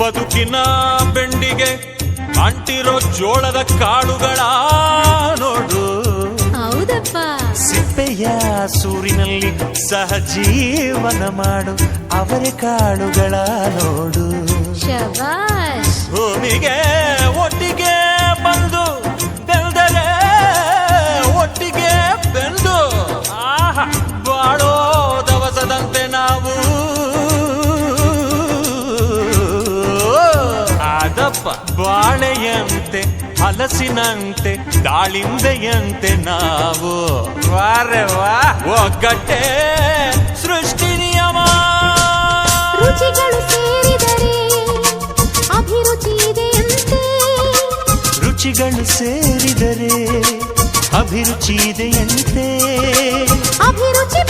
ಬದುಕಿನ ಬೆಂಡಿಗೆ ಅಂಟಿರೋ ಜೋಳದ ಕಾಳುಗಳ ನೋಡು. ಹೌದಪ್ಪ. ಸಿಪ್ಪೆಯ ಸೂರಿನಲ್ಲಿ ಸಹಜೀವನ ಮಾಡು. ಅವರೇ ಕಾಳುಗಳ ನೋಡು. ಶಬಾಷ್. ಭೂಮಿಗೆ ಅದಪ್ಪ ಬಾಳೆಯಂತೆ ಹಲಸಿನಂತೆ ದಾಳಿಂಬೆಯಂತೆ ನಾವು. ವಾರೆ ವಾ. ಒಗ್ಗಟ್ಟೆ ಸೃಷ್ಟಿ ನಿಯಮ ರುಚಿಗಳು ಸೇರಿದರೆ ಅಭಿರುಚಿ ಇದೆಯಂತೆ. ರುಚಿಗಳು ಸೇರಿದರೆ ಅಭಿರುಚಿ ಇದೆಯಂತೆ. ಅಭಿರುಚಿ